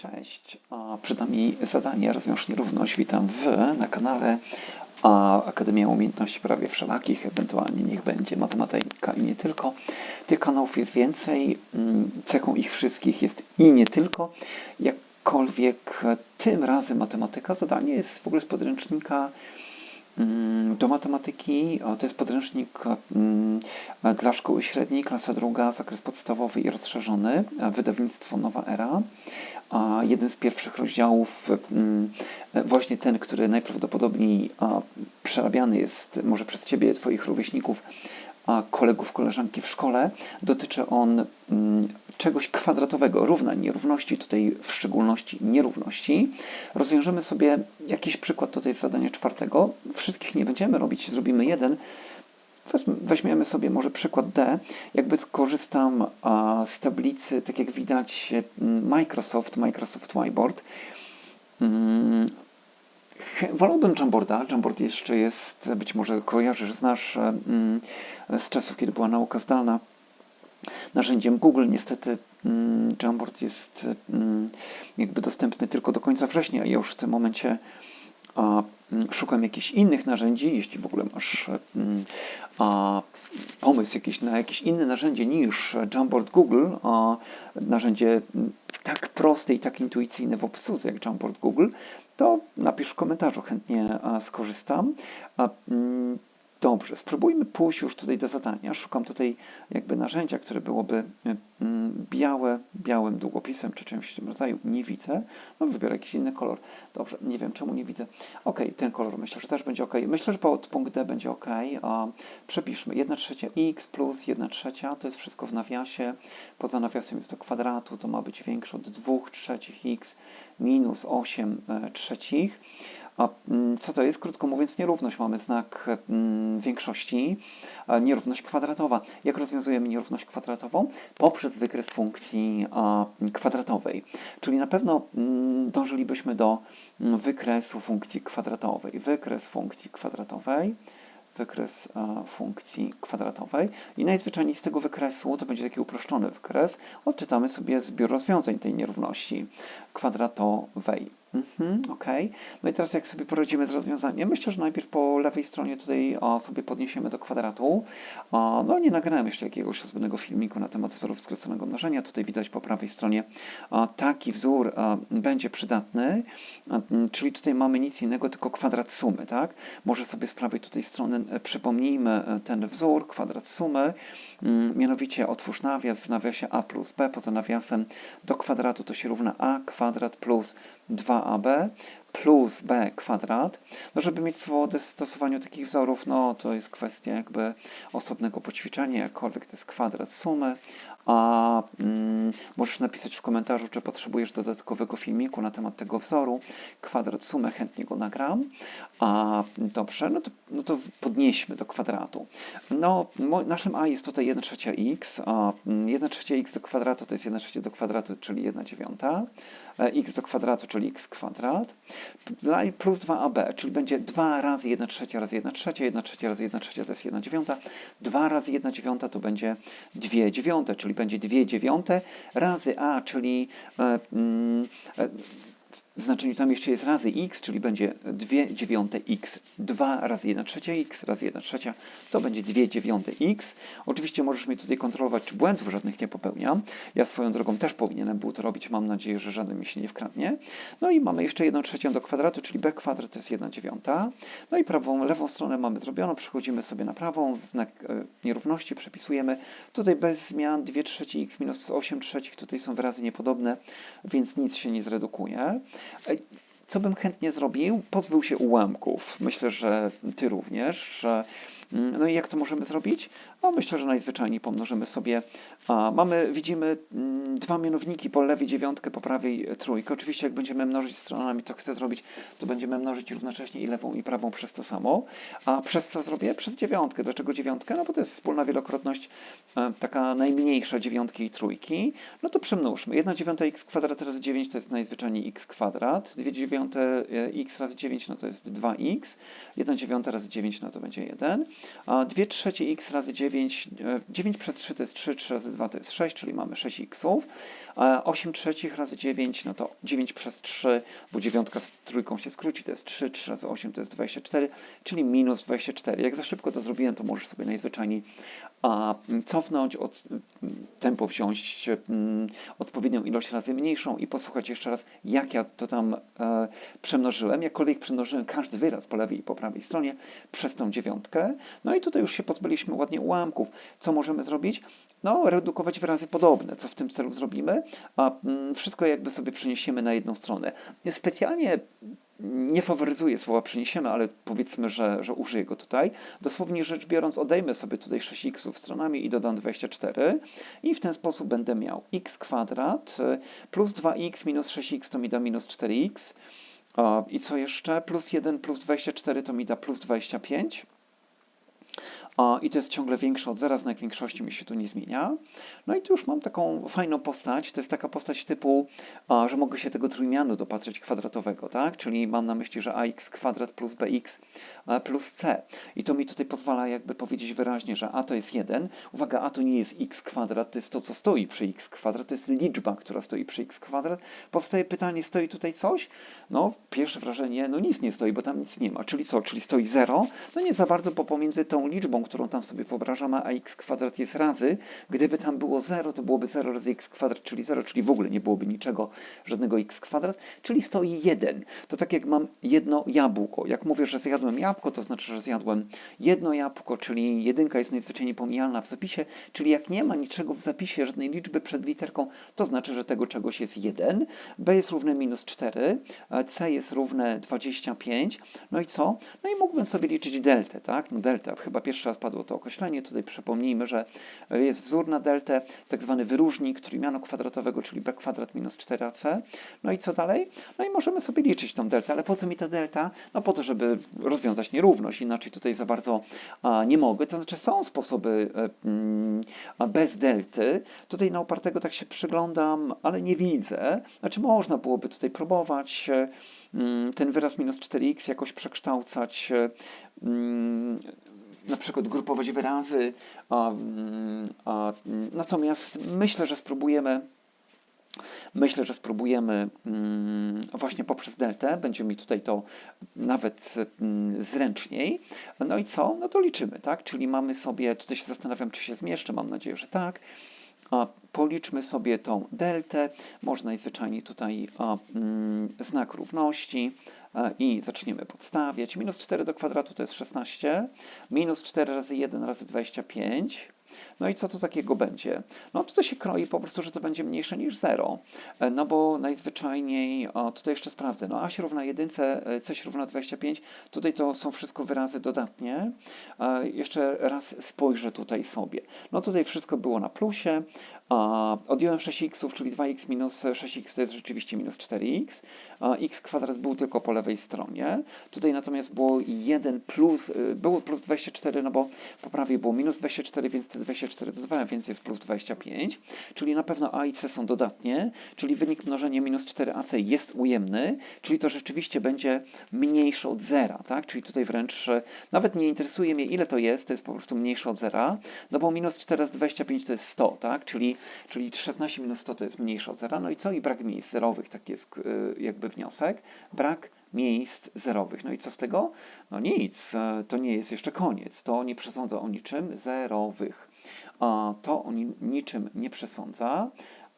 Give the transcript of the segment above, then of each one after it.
Cześć, przed nami zadanie Rozwiąż nierówność. Witam w na kanale Akademia Umiejętności Prawie Wszelakich, ewentualnie niech będzie matematyka i nie tylko. Tych kanałów jest więcej, mm, cechą ich wszystkich jest i nie tylko. Jakkolwiek tym razem matematyka, zadanie jest w ogóle z podręcznika do matematyki. To jest podręcznik mm, dla szkoły średniej, klasa druga, zakres podstawowy i rozszerzony, wydawnictwo Nowa Era. Jeden z pierwszych rozdziałów, mm, właśnie ten, który najprawdopodobniej przerabiany jest może przez Ciebie, Twoich rówieśników, kolegów, koleżanki w szkole. Dotyczy on mm, czegoś kwadratowego, równań, nierówności, tutaj w szczególności nierówności. Rozwiążemy sobie jakiś przykład, tutaj jest zadanie czwartego. Wszystkich nie będziemy robić, zrobimy jeden. Weźmiemy sobie może przykład D. Jakby skorzystam z tablicy, tak jak widać, Microsoft, Microsoft Whiteboard. Wolałbym Jamboarda. Jamboard jeszcze jest, być może kojarzysz, znasz mm, z czasów, kiedy była nauka zdalna, narzędziem Google. Niestety mm, Jamboard jest mm, jakby dostępny tylko do końca września i już w tym momencie szukam jakichś innych narzędzi, jeśli w ogóle masz pomysł jakiś na jakieś inne narzędzie niż Jamboard Google, narzędzie tak proste i tak intuicyjne w obsłudze jak Jamboard Google, to napisz w komentarzu, chętnie skorzystam. Dobrze, spróbujmy pójść już tutaj do zadania. Szukam tutaj jakby narzędzia, które byłoby mm, białe, białym długopisem czy czymś w tym rodzaju. Nie widzę. No wybiorę jakiś inny kolor. Dobrze, nie wiem czemu nie widzę. Ok, ten kolor myślę, że też będzie ok. Myślę, że pod punkt D będzie ok. Przepiszmy 1 trzecia x plus 1 trzecia, to jest wszystko w nawiasie. Poza nawiasem jest to kwadratu, to ma być większe od 2 trzecich x minus 8 e, trzecich. A mm, co to jest? Krótko mówiąc, nierówność. Mamy znak mm, większości, nierówność kwadratowa. Jak rozwiązujemy nierówność kwadratową? Poprzez wykres funkcji kwadratowej. Czyli na pewno mm, dążylibyśmy do wykresu funkcji kwadratowej. Wykres funkcji kwadratowej wykres funkcji kwadratowej i najzwyczajniej z tego wykresu, to będzie taki uproszczony wykres, odczytamy sobie zbiór rozwiązań tej nierówności kwadratowej. Mhm, ok. No i teraz jak sobie poradzimy z rozwiązaniem? Myślę, że najpierw po lewej stronie tutaj sobie podniesiemy do kwadratu. No nie nagrałem jeszcze jakiegoś osobnego filmiku na temat wzorów skróconego mnożenia. Tutaj widać po prawej stronie taki wzór będzie przydatny, czyli tutaj mamy nic innego, tylko kwadrat sumy, tak? Może sobie z prawej tutaj strony e, przypomnijmy e, ten wzór, kwadrat sumy, mm, mianowicie otwórz nawias w nawiasie a plus b, poza nawiasem do kwadratu to się równa a kwadrat plus 2ab plus b kwadrat. No, żeby mieć swobodę w stosowaniu takich wzorów, no to jest kwestia jakby osobnego poćwiczenia, jakkolwiek to jest kwadrat sumy. A mm, możesz napisać w komentarzu, czy potrzebujesz dodatkowego filmiku na temat tego wzoru. Kwadrat sumy, chętnie go nagram. A, dobrze, no to, no to podnieśmy do kwadratu. No, naszym a jest tutaj 1 trzecia x, a 1 mm, trzecia x do kwadratu to jest 1 trzecia do kwadratu, czyli 1 dziewiąta. E, x do kwadratu, czyli x kwadrat plus 2ab, czyli będzie 2 razy 1 trzecia razy 1 trzecia, 1 trzecia razy 1 trzecia to jest 1 dziewiąta, 2 razy 1 dziewiąta to będzie 2 dziewiąte, czyli będzie 2 dziewiąte razy a, czyli e, mm, e, znaczeniu tam jeszcze jest razy x, czyli będzie 2 dziewiąte x. 2 razy 1 trzecia x razy 1 trzecia to będzie 2 dziewiąte x. Oczywiście możesz mnie tutaj kontrolować, czy błędów żadnych nie popełniam. Ja swoją drogą też powinienem był to robić. Mam nadzieję, że żaden mi się nie wkradnie. No i mamy jeszcze 1 trzecią do kwadratu, czyli b kwadrat to jest 1 dziewiąta. No i prawą, lewą stronę mamy zrobioną. Przechodzimy sobie na prawą, znak e, nierówności przepisujemy. Tutaj bez zmian 2 trzecie x minus 8 trzecich. Tutaj są wyrazy niepodobne, więc nic się nie zredukuje. Co bym chętnie zrobił? Pozbył się ułamków. Myślę, że Ty również. Mm, no i jak to możemy zrobić? No myślę, że najzwyczajniej pomnożymy sobie. Mamy, widzimy mm, dwa mianowniki po lewej dziewiątkę, po prawej trójkę. Oczywiście jak będziemy mnożyć stronami, co chcę zrobić, to będziemy mnożyć równocześnie i lewą i prawą przez to samo. A przez co zrobię? Przez dziewiątkę. Dlaczego dziewiątkę? No bo to jest wspólna wielokrotność, e, taka najmniejsza dziewiątki i trójki. No to przemnóżmy. 1 dziewiąta x kwadrat razy 9 to jest najzwyczajniej x kwadrat. 2 dziewiąte e, x razy 9 no to jest 2x. 1 dziewiąta razy 9 no to będzie 1. A 2 trzecie x razy 9, 9 przez 3 to jest 3, 3 razy 2 to jest 6, czyli mamy 6 xów. A 8 trzecich razy 9, no to 9 przez 3, bo dziewiątka z trójką się skróci, to jest 3, 3 razy 8 to jest 24, czyli minus 24. Jak za szybko to zrobiłem, to możesz sobie najzwyczajniej a, cofnąć, od, tempo wziąć mm, odpowiednią ilość razy mniejszą i posłuchać jeszcze raz, jak ja to tam e, przemnożyłem. Jakkolwiek przemnożyłem każdy wyraz po lewej i po prawej stronie przez tą dziewiątkę. No i tutaj już się pozbyliśmy ładnie ułamków. Co możemy zrobić? No, redukować wyrazy podobne. Co w tym celu zrobimy? A mm, wszystko jakby sobie przeniesiemy na jedną stronę. Specjalnie nie faworyzuję słowa przeniesiemy, ale powiedzmy, że, że użyję go tutaj. Dosłownie rzecz biorąc, odejmę sobie tutaj 6x stronami i dodam 24 i w ten sposób będę miał x kwadrat plus 2x minus 6x to mi da minus 4x. I co jeszcze? Plus 1 plus 24 to mi da plus 25 i to jest ciągle większe od zera, znak większości mi się tu nie zmienia. No i tu już mam taką fajną postać, to jest taka postać typu, że mogę się tego trójmianu dopatrzeć kwadratowego, tak? Czyli mam na myśli, że ax kwadrat plus bx plus c. I to mi tutaj pozwala jakby powiedzieć wyraźnie, że a to jest 1. Uwaga, a to nie jest x kwadrat, to jest to, co stoi przy x kwadrat, to jest liczba, która stoi przy x kwadrat. Powstaje pytanie, stoi tutaj coś? No, pierwsze wrażenie, no nic nie stoi, bo tam nic nie ma. Czyli co? Czyli stoi 0? No nie za bardzo, bo pomiędzy tą liczbą, którą tam sobie wyobrażamy, a x kwadrat jest razy. Gdyby tam było 0, to byłoby 0 razy x kwadrat, czyli 0, czyli w ogóle nie byłoby niczego, żadnego x kwadrat, czyli stoi 1. To tak jak mam jedno jabłko. Jak mówię, że zjadłem jabłko, to znaczy, że zjadłem jedno jabłko, czyli jedynka jest najzwyczajniej pomijalna w zapisie, czyli jak nie ma niczego w zapisie, żadnej liczby przed literką, to znaczy, że tego czegoś jest 1. b jest równe minus 4, c jest równe 25. No i co? No i mógłbym sobie liczyć deltę, tak? No delta, chyba pierwszy raz padło to określenie. Tutaj przypomnijmy, że jest wzór na deltę, tak zwany wyróżnik trójmianu kwadratowego, czyli b kwadrat minus 4ac. No i co dalej? No i możemy sobie liczyć tą deltę, ale po co mi ta delta? No po to, żeby rozwiązać nierówność, inaczej tutaj za bardzo nie mogę. To znaczy są sposoby e, mm, bez delty. Tutaj na upartego tak się przyglądam, ale nie widzę. Znaczy można byłoby tutaj próbować e, mm, ten wyraz minus 4x jakoś przekształcać e, mm, na przykład grupować wyrazy. A, a, natomiast myślę, że spróbujemy. Myślę, że spróbujemy mm, właśnie poprzez deltę. Będzie mi tutaj to nawet mm, zręczniej. No i co? No to liczymy, tak? Czyli mamy sobie, tutaj się zastanawiam, czy się zmieszczę, mam nadzieję, że tak. Policzmy sobie tą deltę. Można najzwyczajniej tutaj mm, znak równości i zaczniemy podstawiać. Minus 4 do kwadratu to jest 16. Minus 4 razy 1 razy 25. No i co to takiego będzie? No tutaj się kroi po prostu, że to będzie mniejsze niż 0. E, no bo najzwyczajniej, o, tutaj jeszcze sprawdzę, no a się równa 1, e, c się równa 25. Tutaj to są wszystko wyrazy dodatnie. E, jeszcze raz spojrzę tutaj sobie. No tutaj wszystko było na plusie. Odjąłem 6x, czyli 2x minus 6x to jest rzeczywiście minus 4x. x kwadrat był tylko po lewej stronie. Tutaj natomiast było 1 plus, było plus 24, no bo po prawej było minus 24, więc te 24 dodawałem, więc jest plus 25, czyli na pewno a i c są dodatnie, czyli wynik mnożenia minus 4ac jest ujemny, czyli to rzeczywiście będzie mniejsze od zera, tak? Czyli tutaj wręcz nawet nie interesuje mnie ile to jest, to jest po prostu mniejsze od zera, no bo minus 4 razy 25 to jest 100, tak? Czyli, czyli 16 minus 100 to jest mniejsze od zera, no i co? I brak miejsc zerowych, taki jest y, jakby wniosek. Brak miejsc zerowych. No i co z tego? No nic, to nie jest jeszcze koniec. To nie przesądza o niczym zerowych. To o niczym nie przesądza.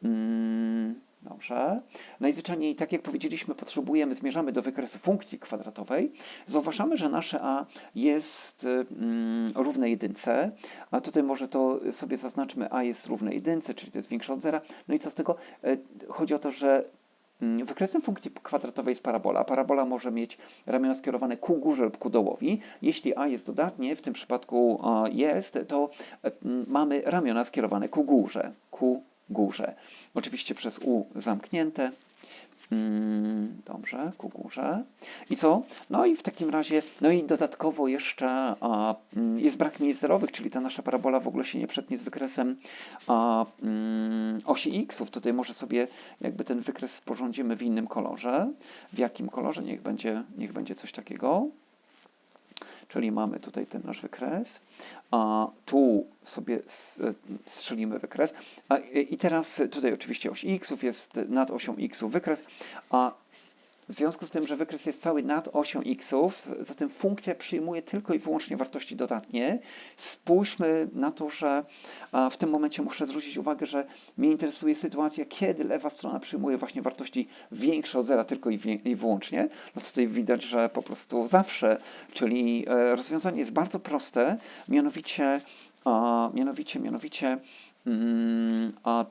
Mm, dobrze. Najzwyczajniej, tak jak powiedzieliśmy, potrzebujemy, zmierzamy do wykresu funkcji kwadratowej. Zauważamy, że nasze a jest mm, równe jedynce, a tutaj może to sobie zaznaczmy, a jest równe jedynce, czyli to jest większe od zera. No i co z tego? E, chodzi o to, że wykresem funkcji kwadratowej jest parabola. Parabola może mieć ramiona skierowane ku górze lub ku dołowi. Jeśli a jest dodatnie, w tym przypadku jest, to e, mamy ramiona skierowane ku górze. Ku górze. Oczywiście przez u zamknięte. Mm, dobrze, ku górze. I co? No i w takim razie, no i dodatkowo jeszcze a, mm, jest brak miejsc zerowych, czyli ta nasza parabola w ogóle się nie przetnie z wykresem a, mm, osi x-ów. Tutaj może sobie jakby ten wykres sporządzimy w innym kolorze. W jakim kolorze? Niech będzie, niech będzie coś takiego czyli mamy tutaj ten nasz wykres, a tu sobie strzelimy wykres. A, I teraz tutaj oczywiście oś x jest nad osią x wykres, a w związku z tym, że wykres jest cały nad osią x, zatem funkcja przyjmuje tylko i wyłącznie wartości dodatnie. Spójrzmy na to, że w tym momencie muszę zwrócić uwagę, że mnie interesuje sytuacja, kiedy lewa strona przyjmuje właśnie wartości większe od zera tylko i, wyłącznie. No tutaj widać, że po prostu zawsze, czyli e, rozwiązanie jest bardzo proste, mianowicie, mianowicie, mianowicie mm, a,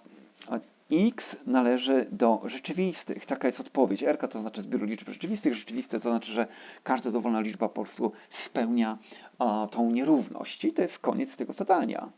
a x należy do rzeczywistych. Taka jest odpowiedź. R to znaczy zbiór liczb rzeczywistych. Rzeczywiste to znaczy, że każda dowolna liczba po prostu spełnia a, tą nierówność. I to jest koniec tego zadania.